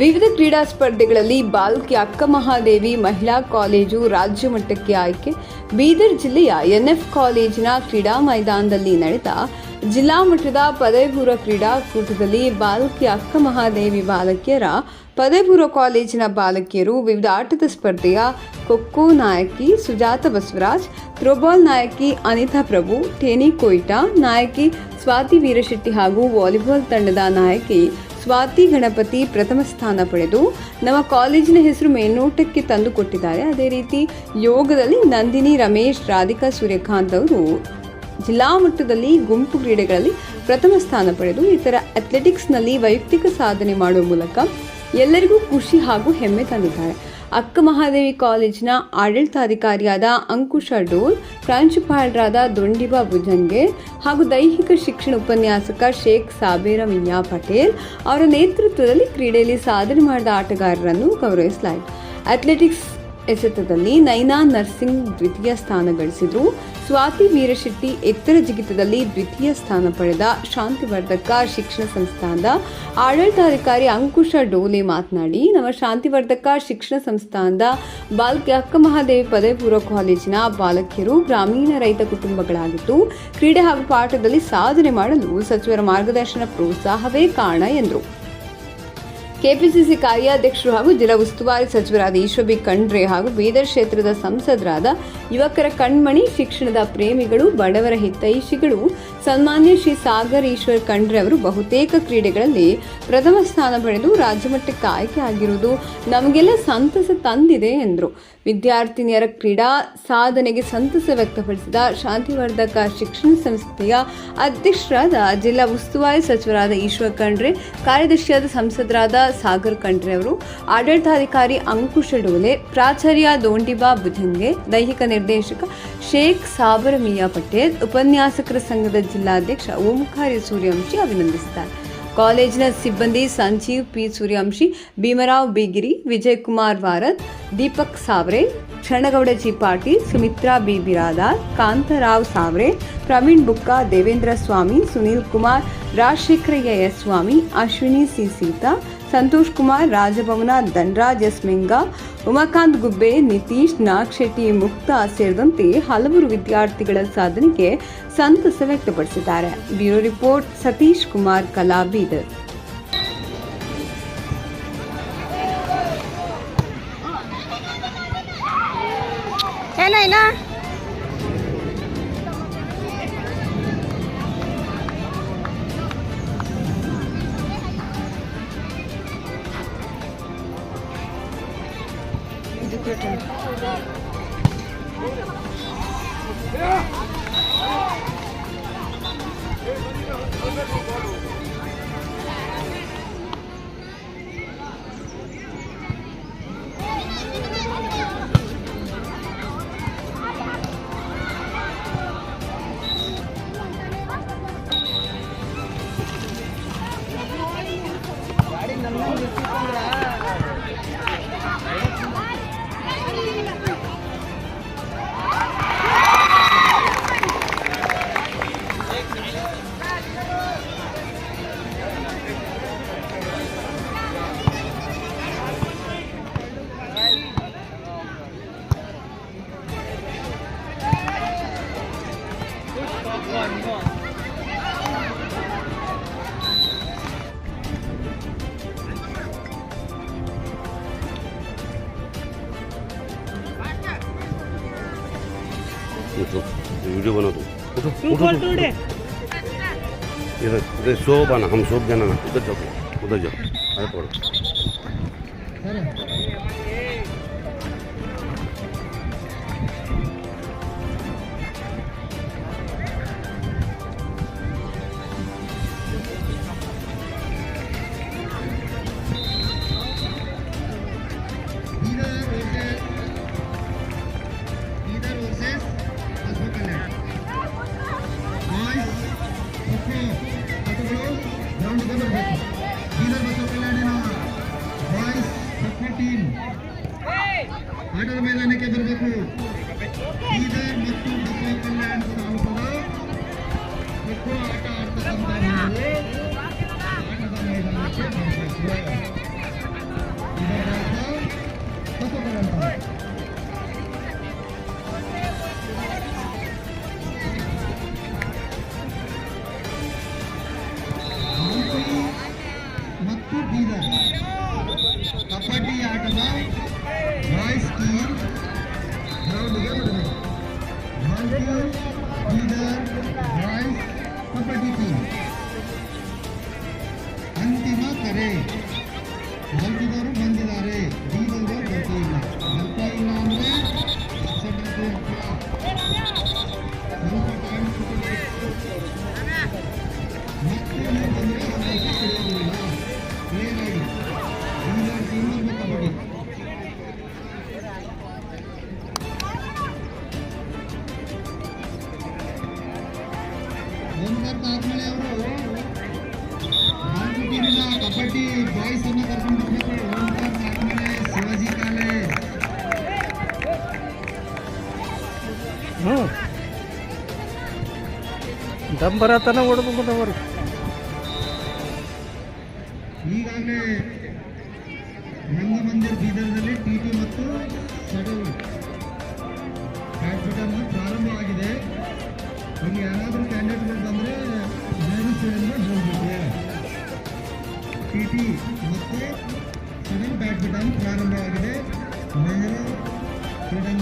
ವಿವಿಧ ಕ್ರೀಡಾ ಸ್ಪರ್ಧೆಗಳಲ್ಲಿ ಬಾಲ್ಕಿ ಅಕ್ಕ ಮಹಾದೇವಿ ಮಹಿಳಾ ಕಾಲೇಜು ರಾಜ್ಯ ಮಟ್ಟಕ್ಕೆ ಆಯ್ಕೆ. ಬೀದರ್ ಜಿಲ್ಲೆಯ ಎನ್ಎಫ್ ಕಾಲೇಜಿನ ಕ್ರೀಡಾ ಮೈದಾನದಲ್ಲಿ ನಡೆದ ಜಿಲ್ಲಾ ಮಟ್ಟದ ಪದವಿಪೂರ್ವ ಕ್ರೀಡಾಕೂಟದಲ್ಲಿ ಬಾಲಕಿ ಅಕ್ಕ ಮಹಾದೇವಿ ಬಾಲಕಿಯರ ಪದವಿಪೂರ್ವ ಕಾಲೇಜಿನ ಬಾಲಕಿಯರು ವಿವಿಧ ಆಟದ ಸ್ಪರ್ಧೆಯ ಖೋಖೋ ನಾಯಕಿ ಸುಜಾತ ಬಸವರಾಜ್ ಥ್ರೋಬಾಲ್ ನಾಯಕಿ ಅನಿತಾ ಪ್ರಭು ಟೇನಿ ಕೊಯ್ಟಾ, ನಾಯಕಿ ಸ್ವಾತಿ ವೀರಶೆಟ್ಟಿ ಹಾಗೂ ವಾಲಿಬಾಲ್ ತಂಡದ ನಾಯಕಿ ಸ್ವಾತಿ ಗಣಪತಿ ಪ್ರಥಮ ಸ್ಥಾನ ಪಡೆದು ನಮ್ಮ ಕಾಲೇಜಿನ ಹೆಸರು ಮೇಲ್ನೋಟಕ್ಕೆ ತಂದು ಕೊಟ್ಟಿದ್ದಾರೆ. ಅದೇ ರೀತಿ ಯೋಗದಲ್ಲಿ ನಂದಿನಿ, ರಮೇಶ್, ರಾಧಿಕಾ, ಸೂರ್ಯಕಾಂತ್ ಅವರು ಜಿಲ್ಲಾ ಮಟ್ಟದಲ್ಲಿ ಗುಂಪು ಕ್ರೀಡೆಗಳಲ್ಲಿ ಪ್ರಥಮ ಸ್ಥಾನ ಪಡೆದು ಇತರ ಅಥ್ಲೆಟಿಕ್ಸ್ನಲ್ಲಿ ವೈಯಕ್ತಿಕ ಸಾಧನೆ ಮಾಡುವ ಮೂಲಕ ಎಲ್ಲರಿಗೂ ಖುಷಿ ಹಾಗೂ ಹೆಮ್ಮೆ ತಂದಿದ್ದಾರೆ. ಅಕ್ಕ ಮಹಾದೇವಿ ಕಾಲೇಜಿನ ಆಡಳಿತಾಧಿಕಾರಿಯಾದ ಅಂಕುಶ ಡೋಲ್ ಪ್ರಾಂಶುಪಾಲರಾದ ದೊಂಡಿಬಾ ಭುಜಂಗೆ ಹಾಗೂ ದೈಹಿಕ ಶಿಕ್ಷಣ ಉಪನ್ಯಾಸಕ ಶೇಖ್ ಸಾಬೇರ ಮಿಯಾ ಪಟೇಲ್ ಅವರ ನೇತೃತ್ವದಲ್ಲಿ ಕ್ರೀಡೆಯಲ್ಲಿ ಸಾಧನೆ ಮಾಡಿದ ಆಟಗಾರರನ್ನು ಗೌರವಿಸಲಾಯಿತು. ಅಥ್ಲೆಟಿಕ್ಸ್ ಎಸೆತದಲ್ಲಿ ನೈನಾ ನರ್ಸಿಂಗ್ ದ್ವಿತೀಯ ಸ್ಥಾನ ಗಳಿಸಿದ್ರು. ಸ್ವಾತಿ ವೀರಶೆಟ್ಟಿ ಎತ್ತರ ಜಿಗಿತದಲ್ಲಿ ದ್ವಿತೀಯ ಸ್ಥಾನ ಪಡೆದ ಶಾಂತಿವರ್ಧಕ ಶಿಕ್ಷಣ ಸಂಸ್ಥಾನದ ಆಡಳಿತಾಧಿಕಾರಿ ಅಂಕುಶ ಡೋಲೆ ಮಾತನಾಡಿ, ನಮ್ಮ ಶಾಂತಿವರ್ಧಕ ಶಿಕ್ಷಣ ಸಂಸ್ಥಾನದ ಬಾಲಕಿ ಅಕ್ಕ ಮಹಾದೇವಿ ಪದವಿ ಪೂರ್ವ ಕಾಲೇಜಿನ ಬಾಲಕಿಯರು ಗ್ರಾಮೀಣ ರೈತ ಕುಟುಂಬಗಳಾಗಿದ್ದು, ಕ್ರೀಡೆ ಹಾಗೂ ಪಾಠದಲ್ಲಿ ಸಾಧನೆ ಮಾಡಲು ಸಚಿವರ ಮಾರ್ಗದರ್ಶನ ಪ್ರೋತ್ಸಾಹವೇ ಕಾರಣ ಎಂದರು. ಕೆಪಿಸಿಸಿ ಕಾರ್ಯಾಧ್ಯಕ್ಷರು ಹಾಗೂ ಜಿಲ್ಲಾ ಉಸ್ತುವಾರಿ ಸಚಿವರಾದ ಈಶ್ವಬಿ ಖಂಡ್ರೆ ಹಾಗೂ ಬೀದರ್ ಕ್ಷೇತ್ರದ ಸಂಸದರಾದ ಯುವಕರ ಕಣ್ಮಣಿ, ಶಿಕ್ಷಣದ ಪ್ರೇಮಿಗಳು, ಬಡವರ ಹಿತೈಷಿಗಳು, ಸನ್ಮಾನ್ಯ ಶ್ರೀ ಸಾಗರ್ ಈಶ್ವರ್ ಖಂಡ್ರೆ ಅವರು ಬಹುತೇಕ ಕ್ರೀಡೆಗಳಲ್ಲಿ ಪ್ರಥಮ ಸ್ಥಾನ ಪಡೆದು ರಾಜ್ಯಮಟ್ಟಕ್ಕೆ ಆಯ್ಕೆ ಆಗಿರುವುದು ನಮಗೆಲ್ಲ ಸಂತಸ ತಂದಿದೆ ಎಂದರು. ವಿದ್ಯಾರ್ಥಿನಿಯರ ಕ್ರೀಡಾ ಸಾಧನೆಗೆ ಸಂತಸ ವ್ಯಕ್ತಪಡಿಸಿದ ಶಾಂತಿವರ್ಧಕ ಶಿಕ್ಷಣ ಸಂಸ್ಥೆಯ ಅಧ್ಯಕ್ಷರಾದ ಜಿಲ್ಲಾ ಉಸ್ತುವಾರಿ ಸಚಿವರಾದ ಈಶ್ವರ್ ಖಂಡ್ರೆ, ಕಾರ್ಯದರ್ಶಿಯಾದ ಸಂಸದರಾದ ಸಾಗರ್ ಖಂಡ್ರೆ ಅವರು, ಆಡಳಿತಾಧಿಕಾರಿ ಅಂಕುಶ ಡೋಲೆ, ಪ್ರಾಚಾರ್ಯ ದೋಂಡಿಬಾ ಬುಧಂಗೆ ದೈಹಿಕ ನಿರ್ದೇಶಕ ಶೇಖ್ ಸಾಬರ ಮಿಯಾ ಪಟೇಲ್, ಉಪನ್ಯಾಸಕರ ಸಂಘದ ಜಿಲ್ಲಾಧ್ಯಕ್ಷ ಓಂಕಾರಿ ಸೂರ್ಯವಂಶಿ ಅಭಿನಂದಿಸಿದ್ದಾರೆ. ಕಾಲೇಜಿನ ಸಿಬ್ಬಂದಿ Sanjeev P. Suryavanshi, Bhimrao Bigiri Vijay Kumar Varad, Deepak Savre, Kshanagouda G. Patil, Sumitra B. Biradar, Kantarao Savre, Praveen Bukka, Devendra Swamy, Sunil Kumar, Rajashekharayya S. Swamy, Ashwini C. Seeta Santosh Kumar, Rajbhavan, Dhanraj S Menga, Umakant Gubbe, Nitish, Nag Shetty, Mukta ಸೇರಿದಂತೆ ಹಲವರು ವಿದ್ಯಾರ್ಥಿಗಳ ಸಾಧನೆಗೆ ಸಂತಸ ವ್ಯಕ್ತಪಡಿಸಿದ್ದಾರೆ. Bureau report, Satish Kumar Kala Bidar Great Britain. Yeah. Video बना दो। इधर इधर सो आना हम सो जाना ना उधर जाओ उधर जाओ अरे पढ़ो रखे बच्चों को ग्राउंड के अंदर बैठो इधर बच्चों को लेना बॉयज़ सबकी टीम आर्डर में लाने ಅಂತಿಮ ಕರೆ ಬಂದಿದ್ದರು ಬಂದಿದ್ದಾರೆ ಜೀವನದ ಬರ್ತಿಲ್ಲ ಬರ್ತಾ ಇಲ್ಲ ಅಂದರೆ ಮತ್ತೆ ಬಂದರೆ ಅವಕಾಶ ಸಿಗೋದಿಲ್ಲ ಪ್ಲೇನಾಗಿ ಈಗ ದಮ್ ಬರತನ ಓಡ್ಬೇಕು ಅವರು ಈಗಾಗಲೇ ರಂಗಮಂದಿರ್ ಟಿ ಟಿ ಮತ್ತು ಶಟಲ್ ಬ್ಯಾಡ್ಮಿಂಟನ್ ಪ್ರಾರಂಭವಾಗಿದೆ ಇಲ್ಲಿ ಯಾರಾದರೂ ಕ್ಯಾಂಡಿಡೇಟ್ಗಳು ಬಂದರೆ ಹೋಗ್ಬೇಕು ಟಿ ಟಿ ಮತ್ತು ಶಟಲ್ ಬ್ಯಾಡ್ಮಿಂಟನ್ ಪ್ರಾರಂಭವಾಗಿದೆ ನೆಹರು ಕ್ರೀಡಾಂಗಣದಲ್ಲಿ